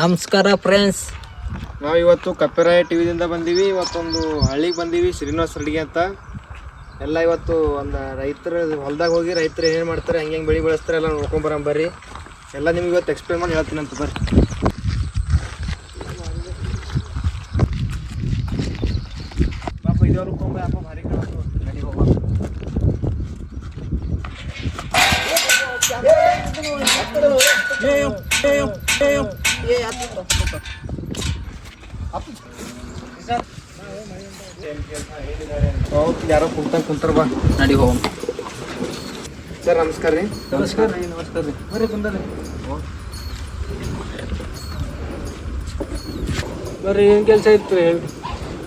ನಮಸ್ಕಾರ ಫ್ರೆಂಡ್ಸ್ ನಾವು ಇವತ್ತು ಕಪ್ಪೆರಾಯ ಟಿವಿದಿಂದ ಬಂದೀವಿ ಇವತ್ತೊಂದು ಹಳ್ಳಿಗೆ ಬಂದೀವಿ ಶ್ರೀನಿವಾಸ ರೆಡ್ಡಿ ಅಂತ. ಎಲ್ಲ ಇವತ್ತು ಒಂದು ರೈತರ ಹೊಲ್ದಾಗ ಹೋಗಿ ರೈತರು ಏನೇನು ಮಾಡ್ತಾರೆ ಹೆಂಗೆ ಹೆಂಗೆ ಬೆಳೆ ಬೆಳೆಸ್ತಾರೆ ಎಲ್ಲ ನೋಡ್ಕೊಂಬರಂ ಬರ್ರಿ. ಎಲ್ಲ ನಿಮ್ಗೆ ಇವತ್ತು ಎಕ್ಸ್ಪ್ಲೇನ್ ಮಾಡಿ ಹೇಳ್ತೀನಿ ಅಂತ ಬರ್ರಿ. ಪಾಪ ಇದವ್ರು ಅಪ್ಪ ಭಾರಿ ಕಾಣೋದು. ಯಾರೋ ಕುಂತ ಕುಂತಾರ ಬಾ. ನಡಿ ಹೋಗೋಣ. ಸರ್ ನಮಸ್ಕಾರ ರೀ. ನಮಸ್ಕಾರ ರೀ ನಮಸ್ಕಾರ ರೀ. ಬರ್ರಿ ಕುಂದರಿ ಬರ್ರಿ ಏನು ಕೆಲಸ ಇತ್ತು? ಹೇಳಿ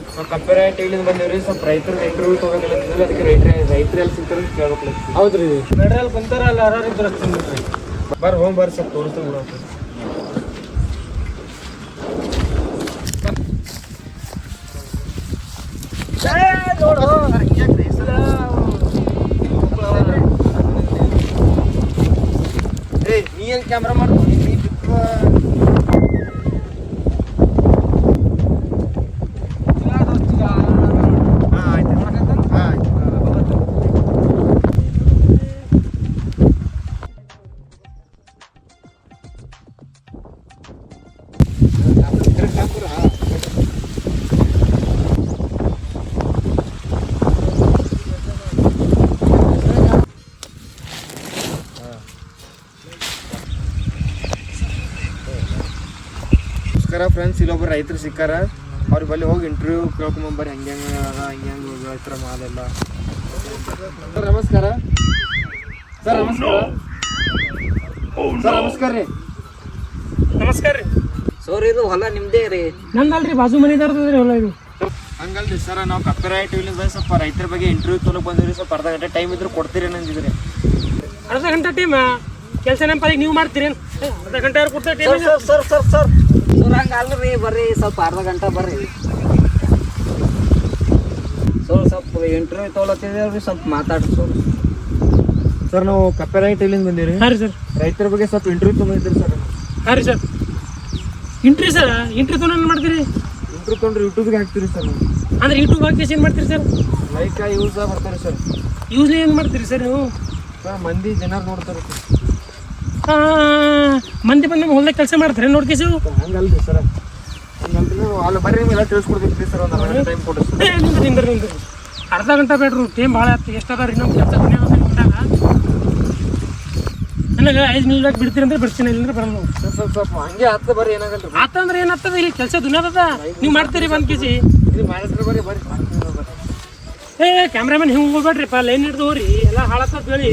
ನಾವು ಕಪ್ಪೆರ ಟಿವಿಲಿಂದ ಬಂದೇವ್ರಿ ಸ್ವಲ್ಪ ರೈತರು ಇಂಟರ್ವ್ಯೂ ಹೋಗಂಗಿಲ್ಲ ಅದಕ್ಕೆ ರೈತರ ರೈತರು ಎಲ್ಲಿ ಸಿಗ್ತಾರೆ ಕೇಳ್ಬೇಕು ಹೌದ್ರಿ. ಮೇಡ್ರಲ್ಲಿ ಕುಂತಾರ ಅಲ್ಲಿ ಯಾರು ಇದ್ರ ಬರ್ರಿ ಹೋಗಿ ಬರ್ರಿ ಸ್ವಲ್ಪ ತೋರಿಸ್ತೀನಿ. ಏ ನೀ ಏನು ಕ್ಯಾಮ್ರಾ ಮಾಡ್ತೀನಿ ನಮಸ್ಕಾರ ಫ್ರೆಂಡ್ಸ್ ಇಲ್ಲೊಬ್ಬರು ರೈತರು ಸಿಕ್ಕಾರ ಅವ್ರ ಬಲ್ಲಿ ಹೋಗಿ ಇಂಟರ್ವ್ಯೂ ಕೇಳ್ಕೊಂಬರ್ ಹೆಂಗೆ ಹೆಂಗೆ ಅದ ಹೆಂಗೆ ಹೆಂಗೆ ಮಾಲೆಲ್ಲ ಸರ್ ನಮಸ್ಕಾರ. ಸರ್ ನಮಸ್ಕಾರ. ಸರ್ ನಮಸ್ಕಾರ ರೀ. ನಮಸ್ಕಾರ ರೀ. ಸರ್ ಇದು ಹೊಲ ನಿಮ್ದೇ ರೀ? ನಂದಲ್ರಿ ಬಾಜು ಮನೆದಾರ್ದ್ರಿ ಹೊಲ ಇದು. ಹಂಗಲ್ರಿ ಸರ್ ನಾವು ಕಪ್ಪೆರಾಯ ಟಿವಿಲಿಂದ ಸ್ವಲ್ಪ ರೈತರ ಬಗ್ಗೆ ಇಂಟರ್ವ್ಯೂ ತೊಗೊಳಕ್ ಬಂದಿರಿ ಸ್ವಲ್ಪ ಅರ್ಧ ಗಂಟೆ ಟೈಮ್ ಇದ್ರೆ ಕೊಡ್ತೀರಿ ನಂದಿದ್ರಿ ಅರ್ಧ ಗಂಟೆ ಟೀಮ್ ಕೆಲಸ ನೆನಪಾಗಿ ನೀವು ಮಾಡ್ತೀರಿ ಅರ್ಧ ಗಂಟೆ ಯಾರು ಕೊಡ್ತೀರಿ ಸರ್ ಸರ್ ಸರ್ ಸರ್. ಹಂಗೆ ಅಲ್ರಿ ಬರ್ರಿ ಸ್ವಲ್ಪ ಅರ್ಧ ಗಂಟೆ ಬರ್ರಿ. ಸರ್ ಸ್ವಲ್ಪ ಇಂಟರ್ವ್ಯೂ ತೊಗೊಳತ್ತಿದೇವ್ರಿ ಸ್ವಲ್ಪ ಮಾತಾಡ್ರಿ ಸರ್. ಸರ್ ನಾವು ಕಪ್ಪೆರಾಯ ಟಿವಿಲಿಂದ ಬಂದಿರಿ ಹಾಂ ರೀ ಸರ್. ರೈತರ ಬಗ್ಗೆ ಸ್ವಲ್ಪ ಇಂಟರ್ವ್ಯೂ ತೊಗೊಂಡಿದ್ದೀರಿ ಸರ್. ಹಾಂ ರೀ ಸರ್. ಇಂಟ್ರಿ ಸರ್ ಇಂಟ್ರಿ ತೊಗೊಂಡು ಏನು ಮಾಡ್ತೀರಿ? ಇಂಟರ್ವ್ಯೂ ತೊಗೊಂಡ್ರೆ ಯೂಟ್ಯೂಬ್ಗೆ ಹಾಕ್ತೀರಿ ಸರ್ ಅಂದ್ರೆ ಯೂಟ್ಯೂಬ್ ಹಾಕಿ ಏನು ಮಾಡ್ತೀರಿ ಸರ್? ಲೈಕ್ ಯೂಸ್ ಬರ್ತಾರೆ ಸರ್. ಯೂಸ್ ಏನು ಮಾಡ್ತೀರಿ ಸರ್ ನೀವು? ಸರ್ ಮಂದಿ ಜನ ನೋಡ್ತಾರೆ ಸರ್. ಮಂದಿ ಬಂದು ಹೊಲದ ಹೊಲ್ದಾಗ ಕೆಲಸ ಮಾಡ್ತಾರೆ ನೋಡ್ಕೇಸಿ ಹಂಗಲ್ರಿ ಸರ್. ಹಂಗಲ್ರಿ ಅಲ್ಲಿ ಬರ್ರಿ ನಿಮ್ಗೆಲ್ಲ ತಿಳಿಸ್ಕೊಡ್ತೀವಿ ಸರ್ ಒಂದು ಅರ್ಧ ಗಂಟೆ ಟೈಮ್ ಕೊಡ್ರಿ ನಿಂದ್ರಿ ನಿಂದ್ರಿ ನಿಂದ್ರಿ. ಅರ್ಧ ಗಂಟೆ ಬೇಡ್ರಿ ಟೈಮ್ ಭಾಳ ಆಯ್ತು ಎಷ್ಟು ಅದ ರೀ ನಮ್ಮ ಕೆಲಸ ನನಗೆ ಐದು ನಿಮಿಷ ಬಿಡ್ತೀರಿ ಅಂದ್ರೆ ಬಿಡ್ತೀನಿ ಇಲ್ಲಂದ್ರೆ ಬರಲ್ಲ ಸ್ವಲ್ಪ ಸ್ವಲ್ಪ ಹಂಗೆ ಹತ್ತು ಬರ್ರಿ ಏನಾಗಲ್ಲ ಆತಂದ್ರೆ ಏನಾಗ್ತದ ಇಲ್ಲಿ? ಕೆಲಸ ದುನಿಯಾದ ನೀವು ಮಾಡ್ತೀರಿ ಒಂದ್ ಕೆಜಿ ಇದು ಮಾಡಿದ್ರೆ ಬರ್ರಿ ಬರ್ರಿ. ಏ ಕ್ಯಾಮ್ರಾಮನ್ ಹಿಂಗೆ ಹೋಗ್ಬೇಡ್ರಿಪ್ಪ ಲೈನ್ ಹಿಡ್ದು ಹೋಗ್ರಿ ಎಲ್ಲ ಹಾಳಾಗ್ತದ ಬೇಳಿ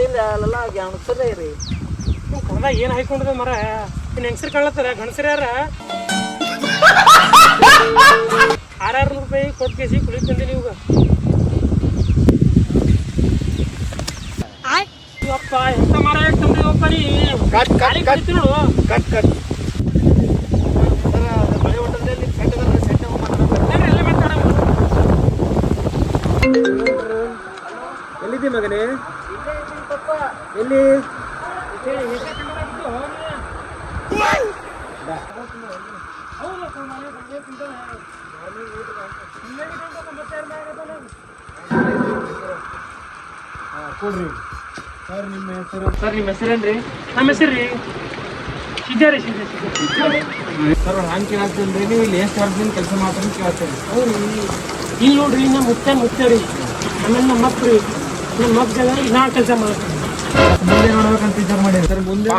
ಇಲ್ಲ ಅಲ್ಲೆಲ್ಲ ಗಣಸರೇ ರೀ. ಕೊಡದಾಗ ಏನು ಹಾಕೊಂಡದ ಮರ? ಇನ್ನು ಹೆಂಗಸರು ಕಾಣತ್ತಾರ ಗಣಸರ ಯಾರ? ಆರಾರು ನೂರು ರೂಪಾಯಿ ಕೊಟ್ಟು ಕೇಸಿ ಕುಳಿ ತಂದಿ ನೀವು ಅಪ್ಪ ಎಂತ ಮರ ತಂದಿವಪ್ಪ ನೀ? ಕಟ್ ಕಟ್ ಕಟ್ ಕುಳಿತು ನೋಡು. ಕಟ್ ಕಟ್ ಮಳೆ ಸೆಟ್ ಅದ ಸೆಟ್ ಎಲ್ಲ ಮಗನೇ? ಎಲ್ಲಿ? ಕೊಡ್ರಿ. ಸರ್ ನಿಮ್ಮ ಹೆಸರು? ಸರ್ ನಿಮ್ಮ ಹೆಸರೇನ್ರಿ? ನಮ್ಮ ಹೆಸರು ರೀ ರೀ ಸರ್ ಹಂಗೆ ಕೇಳತ್ತೀರಿ ನೀವು ಇಲ್ಲಿ ಎಷ್ಟು ವರ್ಷದಿಂದ ಕೆಲಸ ಮಾಡ್ತೀನಿ ಕೇಳ್ತೀನಿ ಹೌದು ಇಲ್ಲಿ ನೋಡ್ರಿ ನಮ್ಮ ಮುತ್ತೆ ಮುತ್ತೆ ರೀ ಆಮೇಲೆ ನಮ್ಮ ಮಕ್ಳು ರೀ. ನಮ್ಮ ಮಕ್ಕಳ ನಾ ಕೆಲಸ ಮಾಡ್ತೀನಿ ಮುಂದೆ ನೋಡ್ಬೇಕಂತ ವಿಚಾರ ಮಾಡಿ ಸರ್ ಮುಂದೆ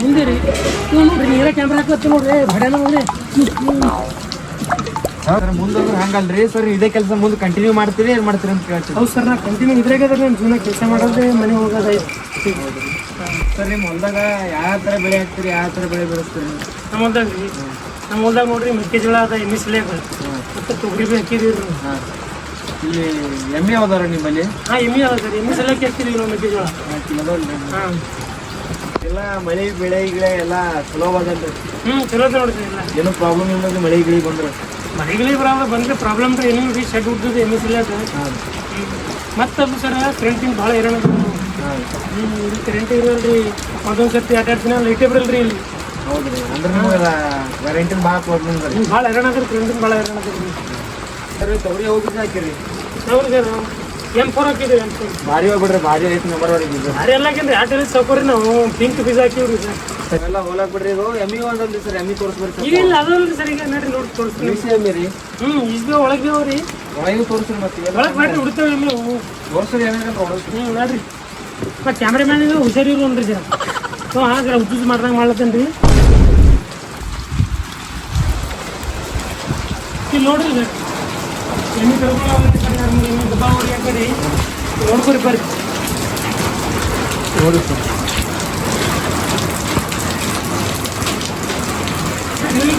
ಮುಂದೆ ರೀ. ಇವ್ ನೋಡ್ರಿ ನೀರ ಕ್ಯಾಮ್ರಾ ಹಾಕತ್ತಿ ನೋಡ್ರಿ. ಭಡ್ಯಾನ ನೋಡಿ ಸರ್ ಮುಂದೆ ಅಂದ್ರೆ ಹಂಗಲ್ರಿ. ಸರ್ ಇದೇ ಕೆಲಸ ಮುಂದೆ ಕಂಟಿನ್ಯೂ ಮಾಡ್ತೀರಿ ಏನು ಮಾಡ್ತೀರಿ ಅಂತ ಕೇಳ್ತೀವಿ ಹೌದು ಸರ್ ನಾ ಕಂಟಿನ್ಯೂ ಇದ್ರಾಗ ಅದ್ರ ನನ್ನ ಜೀವನ ಕೆಲಸ ಮಾಡೋದೇ ಮನೆ ಹೋಗೋದೈತೆ ಸರ್ ನಿಮ್ಮ ಹೊಲ್ದಾಗ ಯಾವ ಥರ ಬೆಳೆ ಹಾಕ್ತೀರಿ ಯಾವ ಥರ ಬೆಳೆ ಬೆಳೆಸ್ತೀರಿ? ನಮ್ಮ ಹೊಲ್ದಾಗ ನಮ್ಮ ಹೊಲ್ದಾಗ ನೋಡ್ರಿ ಮೆಕ್ಕೆಜೋಳ ಅದ ಎಮ್ಮೆ ಸಲೇಗ ಮತ್ತು ತೊಗರಿ ಬಿ ಹಾಕಿದೀವಿ ರೀ ಹಾಂ. ಇಲ್ಲಿ ಎಮ್ಮೆ ಯಾವ್ದಾರ ನಿಮ್ಮಲ್ಲಿ? ಹಾಂ ಎಮ್ಮೆ ಅದ ಸರ್ ಎಮ್ಮೆ ಸಲೇಕ ಹಾಕ್ತಿದೀವಿ ನಾವು ಮೆಕ್ಕೆಜೋಳ. ಹಾಂ ಎಲ್ಲ ಮಳೆ ಬೆಳೆ ಗಿಳೆ ಎಲ್ಲ ಚಲೋ ಅದಲ್ರಿ ಹ್ಞೂ ಚಲೋ ಅದ ನೋಡ್ರಿ ಎಲ್ಲ. ಏನೂ ಪ್ರಾಬ್ಲಮ್ ಇಲ್ಲದ ಮಳೆ ಗಿಳಿ ಬಂದ್ರೆ? ಮಳೆ ಗಿಳಿ ಬರೋ ಬಂದ್ರೆ ಪ್ರಾಬ್ಲಮ್ ರೀ ಏನೂ ರೀ? ಶೆಡ್ ಉಡ್ತದೆ ಎಮ್ಮೆ ಸಲೇಕ ಹಾಂ. ಮತ್ತೆ ಮತ್ತದು ಸರ್ ಕರೆಂಟಿನ ಭಾಳ ಹ್ಞೂ ಇದು ಕರೆಂಟ್ ಇರಲ್ರಿ ಅದೊಂದು ಸರ್ತಿ ಎರಡು ಎರಡು ದಿನ ಲೈಟೇ ಬರಲ್ರಿ ಇಲ್ಲಿ. ಹೌದ್ರಿ. ಅಂದ್ರೆ ನಿಮ್ಗೆ ಗ್ಯಾರಂಟಿನ ಭಾಳ ಪ್ರಾಬ್ಲಮ್ ಅದ ರೀ ಭಾಳ ಹೈರಾಣ ಅದ್ರಿ ಕರೆಂಟಿನ ಭಾಳ ಹೈರಾಣ ಅದ್ರಿ ಸರ್ ತೊಗರಿ ಹಾಕಿರಿ ಸರ್ ಫೋರ್ ಹಾಕಿದ್ರಿ ಫೋರ್ ಭಾರಿ ಹೋಗ್ಬಿಡ್ರಿ ಭಾರಿ ಐತಿ ನಂಬರ್ ಭಾರಿ ಎಲ್ಲ ಆಟ ಸೌಕರ್ಯ ನಾವು? ಪಿಂಕ್ ಬೀಜ ಹಾಕಿವ್ರಿ ಸರ್. ಎಲ್ಲ ಹೋಲಾಕ್ ಬಿಡ್ರಿ ಇದು ಎಮ್ಮಿ ಒಂದಲ್ರಿ ಸರ್ ಎಮ್ಮಿ ಸರ್. ಇಲ್ಲ ಅದಲ್ರಿ ಸರ್ ಈಗ ನೋಡ್ರಿ ನೋಡಿ ತೋರಿಸ್ತೀನಿ. ಎಮ್ಮಿ ರೀ. ಹ್ಞೂ ಇಸ್ಬಿ ಒಳಗೆ ಒಳಗೆ ತೋರಿಸ್ರಿ ಮತ್ತೆ ಒಳಗೆ ಮಾಡ್ರಿ ಹುಡ್ತೇವೆ ಎಮ್ಮೆ ಅವು ತೋರಿಸ್ರಿ ಏನಾರ ಹೊಡೋದು ಹ್ಞೂ ನೋಡ್ರಿ ಮತ್ತು ಕ್ಯಾಮ್ರಾಮ್ಯಾನಿಗೆ ಹುಷಾರಿರು ಅನ್ರಿ ಸರ್ ಸೊ ಹಾಗೆ ಮಾಡ್ದಂಗೆ ಮಾಡ್ಲತ್ತೇನೆ ರೀ ಇಲ್ಲಿ ನೋಡ್ರಿ ಸರ್. ಎಮ್ಮೆ ಕರ್ಕೊಂಡು ಹಾಕಿ ನೋಡ್ಕೊರಿ ಬರ್ರಿ. ನೋಡಿ ಸರ್. ಇಲ್ಲಿ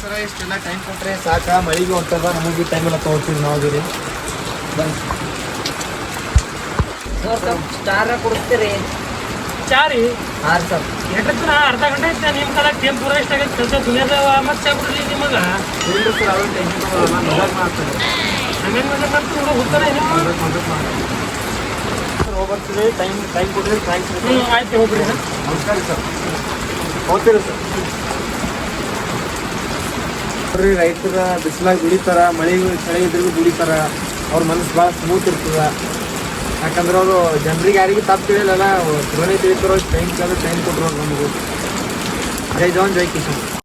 ಸರ್ ಇಷ್ಟೆಲ್ಲ ಟೈಮ್ ಕೊಟ್ಟರೆ ಸಾಕ? ಮಳಿಗೆ ಹೊಂಟದ ನಮಗೆ ಟೈಮ್ ಎಲ್ಲ ತಗೋತೀವಿ ನಾವು ಸ್ವಲ್ಪ ಸ್ಟಾರ ಕೊಡಿಸ್ತೀರಿ ಚಾರಿ ಹಾಂ ಸರ್ ಅರ್ಧ ಗಂಟೆ ಐತೆ ನಿಮ್ಮ ಕಡೆ ಟೈಮ್ ಪೂರ ಎಷ್ಟಾಗೈತೆ ಕೆಲಸ ದುನಿಯಾದ ಮತ್ತೆ ಬಿಡ್ರಿ ನಿಮಗೆ ಇಲ್ಲ ಸರ್ ಅವ್ರ ಟೆನ್ಷನ್ ತಗೊಳ್ಳಲ್ಲ ಮಜಾಕ್ ಮಾಡ್ತಾರೆ ಹೋಗ್ತಾರೆ ಹೋಗ್ಬರ್ತೀವಿ ಟೈಮ್ ಟೈಮ್ ಕೊಟ್ಟರೆ ಥ್ಯಾಂಕ್ಸ್ ರೀ ಹ್ಞೂ ಆಯ್ತು ಹೋಗ್ಬಿಡಿ ಸರ್. ನಮಸ್ಕಾರ ಸರ್. ಹೋಗ್ತೀರಿ ಸರ್? ನೋಡ್ರಿ ರೈತರ ಬಿಸಿಲಾಗ ದುಡಿತಾರ ಮಳೆ ಚಳಿ ಇದ್ರಿಗೂ ದುಡಿತಾರ. ಅವ್ರ ಮನಸ್ಸು ಭಾಳ ಸ್ಮೂತ್ ಇರ್ತದ. ಯಾಕಂದ್ರೆ ಅವರು ಜನರಿಗೆ ಯಾರಿಗೆ ತಪ್ಪು ತಿಳಿಯಲ್ಲ ಧ್ವನಿ ತಿಳಿತಾರೋ ಟೈಮ್ ಕೇಳಿದ್ರೆ ಟೈಮ್ ಕೊಟ್ಟರು ನಮಗೂ ಜೈ ಜವಾನ್, ಜೈ ಕಿಶನ್